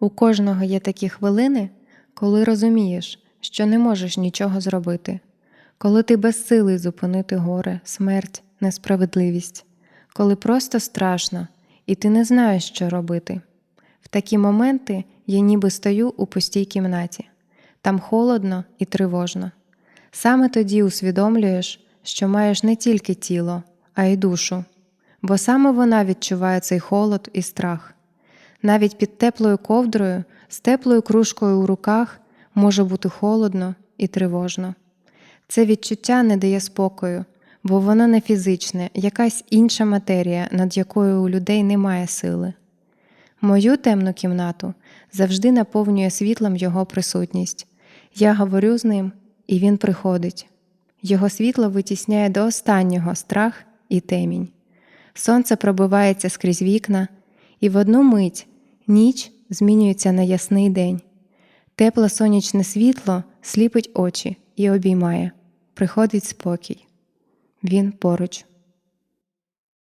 У кожного є такі хвилини, коли розумієш, що не можеш нічого зробити, коли ти безсилий зупинити горе, смерть, несправедливість, коли просто страшно, і ти не знаєш, що робити. В такі моменти я ніби стою у пустій кімнаті, там холодно і тривожно. Саме тоді усвідомлюєш, що маєш не тільки тіло, а й душу, бо саме вона відчуває цей холод і страх. Навіть під теплою ковдрою, з теплою кружкою у руках може бути холодно і тривожно. Це відчуття не дає спокою, бо воно не фізичне, якась інша матерія, над якою у людей немає сили. Мою темну кімнату завжди наповнює світлом його присутність. Я говорю з ним, і він приходить. Його світло витісняє до останнього страх і темінь. Сонце пробивається скрізь вікна, і в одну мить ніч змінюється на ясний день. Тепле сонячне світло сліпить очі і обіймає. Приходить спокій. Він поруч.